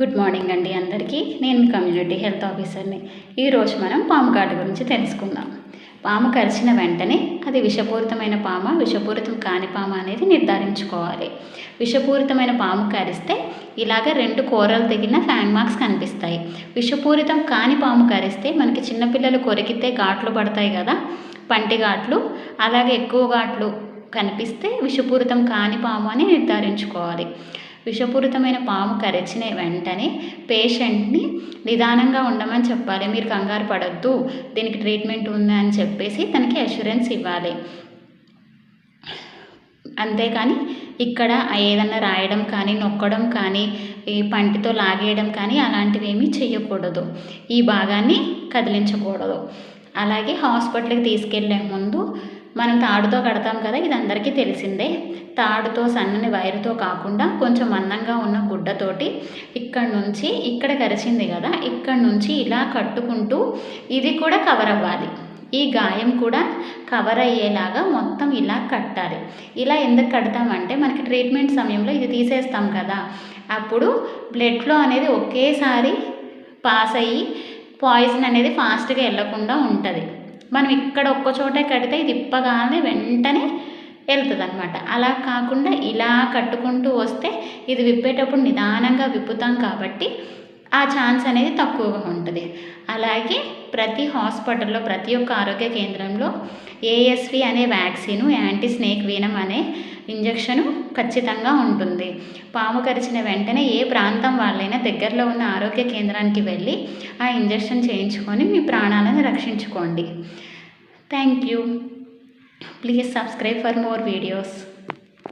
Good morning అండి అందరికీ. నేను కమ్యూనిటీ హెల్త్ ఆఫీసర్ని. ఈరోజు మనం పాము కాటు గురించి తెలుసుకుందాం. పాము కరిచిన వెంటనే అది విషపూరితమైన పామ విషపూరితం కాని పామ అనేది నిర్ధారించుకోవాలి. విషపూరితమైన పాము కరిస్తే ఇలాగ రెండు కూరలు తెగిన ఫ్యాంగ్ మార్క్స్ కనిపిస్తాయి. విషపూరితం కాని పాము కరిస్తే మనకి చిన్నపిల్లలు కొరికితే ఘాట్లు పడతాయి కదా. పంటి ఘాట్లు అలాగే ఎక్కువ ఘాట్లు కనిపిస్తే విషపూరితం కాని పాము అని నిర్ధారించుకోవాలి. విషపూరితమైన పాము కరిచిన వెంటనే పేషెంట్ని నిదానంగా ఉండమని చెప్పాలి. మీరు కంగారు పడద్దు దీనికి ట్రీట్మెంట్ ఉంది అని చెప్పేసి తనకి అష్యూరెన్స్ ఇవ్వాలి. అంతేకాని ఇక్కడ ఏదన్నా రాయడం కానీ నొక్కడం కానీ ఈ పంటితో లాగేయడం కానీ అలాంటివి ఏమీ చేయకూడదు ఈ భాగాన్ని కదిలించకూడదు. అలాగే హాస్పిటల్కి తీసుకెళ్ళే ముందు మనం తాడుతో కడతాం కదా ఇది అందరికీ తెలిసిందే. తాడుతో సన్నని వైరుతో కాకుండా కొంచెం మందంగా ఉన్న గుడ్డతోటి ఇక్కడ నుంచి ఇక్కడ కరిచింది కదా ఇక్కడ నుంచి ఇలా కట్టుకుంటూ ఇది కూడా కవర్ అవ్వాలి. ఈ గాయం కూడా కవర్ అయ్యేలాగా మొత్తం ఇలా కట్టాలి. ఇలా ఎందుకు కడతామంటే మనకి ట్రీట్మెంట్ సమయంలో ఇది తీసేస్తాం కదా అప్పుడు బ్లడ్ ఫ్లో అనేది ఒకేసారి పాస్ అయ్యి పాయిజన్ అనేది ఫాస్ట్గా వెళ్ళకుండా ఉంటుంది. మనం ఇక్కడ ఒక్క చోటే కడితే ఇది ఇప్పగానే వెంటనే వెళ్తుంది అనమాట అలా కాకుండా ఇలా కట్టుకుంటూ వస్తే ఇది విప్పేటప్పుడు నిదానంగా విప్పుతాం కాబట్టి ఆ ఛాన్స్ అనేది తక్కువగా ఉంటుంది. అలాగే ప్రతి హాస్పిటల్లో ప్రతి ఒక్క ఆరోగ్య కేంద్రంలో ఏఎస్వి అనే వ్యాక్సిన్ యాంటీ స్నేక్ వీనం అనే ఇంజక్షను ఖచ్చితంగా ఉంటుంది. పాము కరిచిన వెంటనే ఏ ప్రాంతం వాళ్ళైనా దగ్గరలో ఉన్న ఆరోగ్య కేంద్రానికి వెళ్ళి ఆ ఇంజక్షన్ చేయించుకొని మీ ప్రాణాలను రక్షించుకోండి. Thank you. Please subscribe for more videos.